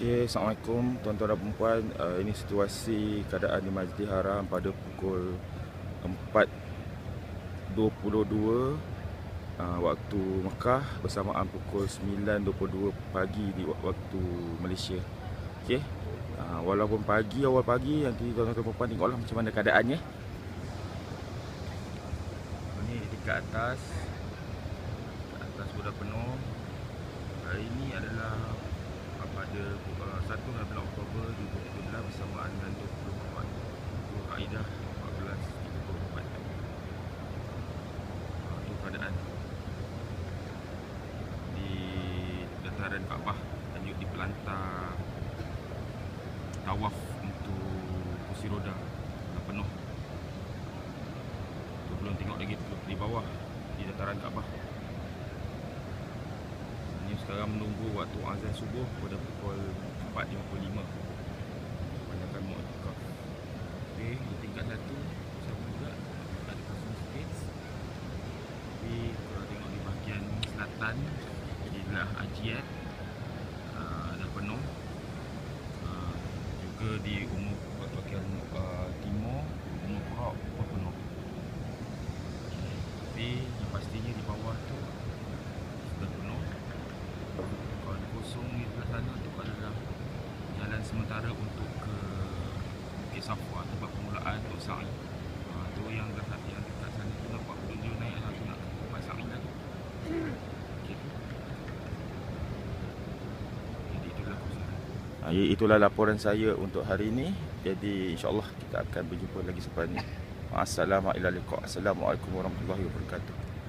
Okay, Assalamualaikum tuan-tuan dan puan uh, Ini situasi keadaan di Masjid Haram pada pukul 4.22 uh, Waktu Mekah bersamaan pukul 9.22 pagi di waktu Malaysia. Okay, uh, walaupun pagi, awal pagi Nanti tuan-tuan dan puan tengoklah macam mana keadaannya. Ini dekat atas Dekat atas sudah penuh. Hari ini adalah pada uh, 1 bulan Oktober 2017 bersamaan dengan 24 Bulan Kaidah 1434 uh, Itu keadaan. Di dataran Kaabah Lanjut di pelantar. Tawaf untuk kursi roda Dah penuh. Itu belum tengok lagi di bawah Di dataran Kaabah. ini sekarang menunggu waktu azan subuh pada pukul 4.55 Kebanyakan mu'atikaf Okey, di tingkat satu Sama juga Ada kosong sikit. Tapi kalau tengok di bahagian selatan Inilah Ajiat uh, Dah penuh. Uh, Juga di umur bahagian uh, timur Umur Kurok pun penuh. Tapi yang pastinya di bawah tu Sudah penuh kawan kosong ni belah sana tu adalah jalan sementara untuk ke Bukit Safwa tempat permulaan untuk sa'i ha, tu yang dekat yang dekat sana tu nampak penunjuk naik satu nak ke tempat sa'i lagi okay. jadi itulah laporan saya untuk hari ini. Jadi insyaAllah kita akan berjumpa lagi selepas ni Assalamualaikum warahmatullahi wabarakatuh